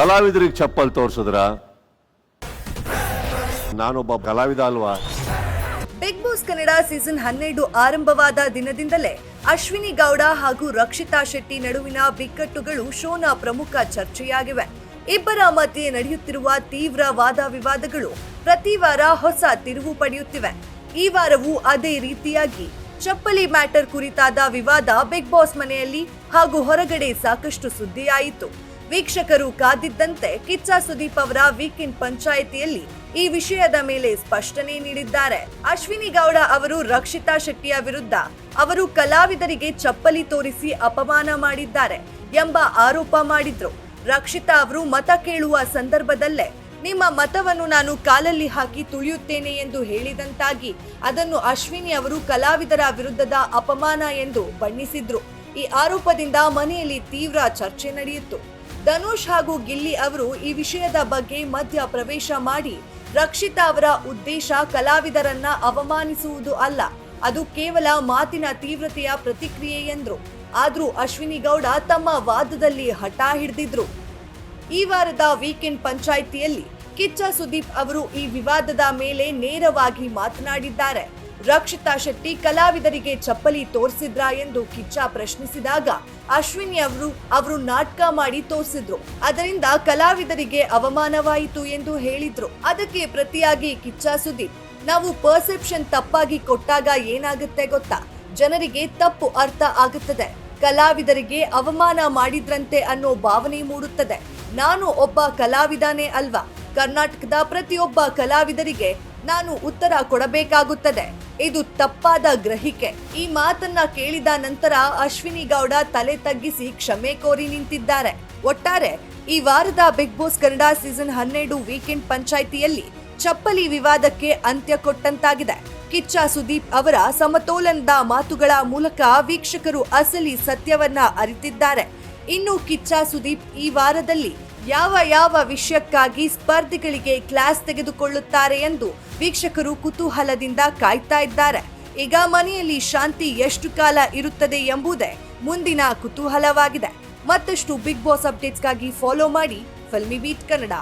ಕಲಾವಿದರಿಗೆ ಚಪ್ಪಲ್ ತೋರ್ಸಿದ್ರ? ನಾನೊಬ್ಬ ಕಲಾವಿದ ಅಲ್ವಾ? ಬಿಗ್ ಬಾಸ್ ಕನ್ನಡ ಸೀಸನ್ ಹನ್ನೆರಡು ಆರಂಭವಾದ ದಿನದಿಂದಲೇ ಅಶ್ವಿನಿ ಗೌಡ ಹಾಗೂ ರಕ್ಷಿತಾ ಶೆಟ್ಟಿ ನಡುವಿನ ಬಿಕ್ಕಟ್ಟುಗಳು ಶೋನ ಪ್ರಮುಖ ಚರ್ಚೆಯಾಗಿವೆ. ಇಬ್ಬರ ಮಧ್ಯೆ ನಡೆಯುತ್ತಿರುವ ತೀವ್ರ ವಾದ ವಿವಾದಗಳು ಪ್ರತಿ ವಾರ ಹೊಸ ತಿರುವು ಪಡೆಯುತ್ತಿವೆ. ಈ ವಾರವೂ ಅದೇ ರೀತಿಯಾಗಿ ಚಪ್ಪಲಿ ಮ್ಯಾಟರ್ ಕುರಿತಾದ ವಿವಾದ ಬಿಗ್ ಬಾಸ್ ಮನೆಯಲ್ಲಿ ಹಾಗೂ ಹೊರಗಡೆ ಸಾಕಷ್ಟು ಸುದ್ದಿಯಾಯಿತು. ವೀಕ್ಷಕರು ಕಾದಿದ್ದಂತೆ ಕಿಚ್ಚ ಸುದೀಪ್ ಅವರ ವೀಕೆಂಡ್ ಪಂಚಾಯಿತಿಯಲ್ಲಿ ಈ ವಿಷಯದ ಮೇಲೆ ಸ್ಪಷ್ಟನೆ ನೀಡಿದ್ದಾರೆ. ಅಶ್ವಿನಿ ಗೌಡ ಅವರು ರಕ್ಷಿತಾ ಶೆಟ್ಟಿಯ ವಿರುದ್ಧ ಅವರು ಕಲಾವಿದರಿಗೆ ಚಪ್ಪಲಿ ತೋರಿಸಿ ಅಪಮಾನ ಮಾಡಿದ್ದಾರೆ ಎಂಬ ಆರೋಪ ಮಾಡಿದ್ರು. ರಕ್ಷಿತಾ ಅವರು ಮತ ಕೇಳುವ ಸಂದರ್ಭದಲ್ಲೇ, ನಿಮ್ಮ ಮತವನ್ನು ನಾನು ಕಾಲಲ್ಲಿ ಹಾಕಿ ತುಳಿಯುತ್ತೇನೆ ಎಂದು ಹೇಳಿದಂತಾಗಿ ಅದನ್ನು ಅಶ್ವಿನಿ ಅವರು ಕಲಾವಿದರ ವಿರುದ್ಧದ ಅಪಮಾನ ಎಂದು ಬಣ್ಣಿಸಿದ್ರು. ಈ ಆರೋಪದಿಂದ ಮನೆಯಲ್ಲಿ ತೀವ್ರ ಚರ್ಚೆ ನಡೆಯಿತು. ಧನುಷ್ ಹಾಗೂ ಗಿಲ್ಲಿ ಅವರು ಈ ವಿಷಯದ ಬಗ್ಗೆ ಮಧ್ಯ ಪ್ರವೇಶ ಮಾಡಿ ರಕ್ಷಿತಾ ಅವರ ಉದ್ದೇಶ ಕಲಾವಿದರನ್ನ ಅವಮಾನಿಸುವುದು ಅಲ್ಲ, ಅದು ಕೇವಲ ಮಾತಿನ ತೀವ್ರತೆಯ ಪ್ರತಿಕ್ರಿಯೆ ಎಂದ್ರು. ಆದರೂ ಅಶ್ವಿನಿ ಗೌಡ ತಮ್ಮ ವಾದದಲ್ಲಿ ಹಠ ಹಿಡಿದಿದ್ರು. ಈ ವಾರದ ವೀಕೆಂಡ್ ಪಂಚಾಯಿತಿಯಲ್ಲಿ ಕಿಚ್ಚ ಸುದೀಪ್ ಅವರು ಈ ವಿವಾದದ ಮೇಲೆ ನೇರವಾಗಿ ಮಾತನಾಡಿದ್ದಾರೆ. ರಕ್ಷಿತಾ ಶೆಟ್ಟಿ ಕಲಾವಿದರಿಗೆ ಚಪ್ಪಲಿ ತೋರಿಸಿದ್ರಾ ಎಂದು ಕಿಚ್ಚ ಪ್ರಶ್ನಿಸಿದಾಗ ಅಶ್ವಿನಿ ಅವರು ಅವರು ನಾಟಕ ಮಾಡಿ ತೋರಿಸಿದ್ರು. ಅದರಿಂದ ಕಲಾವಿದರಿಗೆ ಅವಮಾನವಾಯಿತು ಎಂದು ಹೇಳಿದ್ರು. ಅದಕ್ಕೆ ಪ್ರತಿಯಾಗಿ ಕಿಚ್ಚ ಸುದೀಪ್ ನಾವು ಪರ್ಸೆಪ್ಷನ್ ತಪ್ಪಾಗಿ ಕೊಟ್ಟಾಗ ಏನಾಗುತ್ತೆ ಗೊತ್ತಾ? ಜನರಿಗೆ ತಪ್ಪು ಅರ್ಥ ಆಗುತ್ತದೆ. ಕಲಾವಿದರಿಗೆ ಅವಮಾನ ಮಾಡಿದ್ರಂತೆ ಅನ್ನೋ ಭಾವನೆ ಮೂಡುತ್ತದೆ. ನಾನು ಒಬ್ಬ ಕಲಾವಿದನೇ ಅಲ್ವಾ? ಕರ್ನಾಟಕದ ಪ್ರತಿಯೊಬ್ಬ ಕಲಾವಿದರಿಗೆ ನಾನು ಉತ್ತರ ಕೊಡಬೇಕಾಗುತ್ತದೆ. ಇದು ತಪ್ಪಾದ ಗ್ರಹಿಕೆ. ಈ ಮಾತನ್ನ ಕೇಳಿದ ನಂತರ ಅಶ್ವಿನಿ ಗೌಡ ತಲೆ ತಗ್ಗಿಸಿ ಕ್ಷಮೆ ಕೋರಿ ನಿಂತಿದ್ದಾರೆ. ಒಟ್ಟಾರೆ, ಈ ವಾರದ ಬಿಗ್ ಬಾಸ್ ಕನ್ನಡ ಸೀಸನ್ ಹನ್ನೆರಡು ವೀಕೆಂಡ್ ಪಂಚಾಯಿತಿಯಲ್ಲಿ ಚಪ್ಪಲಿ ವಿವಾದಕ್ಕೆ ಅಂತ್ಯ ಕೊಟ್ಟಂತಾಗಿದೆ. ಕಿಚ್ಚ ಸುದೀಪ್ ಅವರ ಸಮತೋಲನದ ಮಾತುಗಳ ಮೂಲಕ ವೀಕ್ಷಕರು ಅಸಲಿ ಸತ್ಯವನ್ನ ಅರಿತಿದ್ದಾರೆ. ಇನ್ನು ಕಿಚ್ಚ ಸುದೀಪ್ ಈ ವಾರದಲ್ಲಿ ಯಾವ ಯಾವ ವಿಷಯಕ್ಕಾಗಿ ಸ್ಪರ್ಧಿಗಳಿಗೆ ಕ್ಲಾಸ್ ತೆಗೆದುಕೊಳ್ಳುತ್ತಾರೆ ಎಂದು ವೀಕ್ಷಕರು ಕುತೂಹಲದಿಂದ ಕಾಯ್ತಾ ಇದ್ದಾರೆ. ಈಗ ಮನೆಯಲ್ಲಿ ಶಾಂತಿ ಎಷ್ಟು ಕಾಲ ಇರುತ್ತದೆ ಎಂಬುದೇ ಮುಂದಿನ ಕುತೂಹಲವಾಗಿದೆ. ಮತ್ತಷ್ಟು ಬಿಗ್ ಬಾಸ್ ಅಪ್ಡೇಟ್ಸ್ಗಾಗಿ ಫಾಲೋ ಮಾಡಿ. Filmy beet Kannada.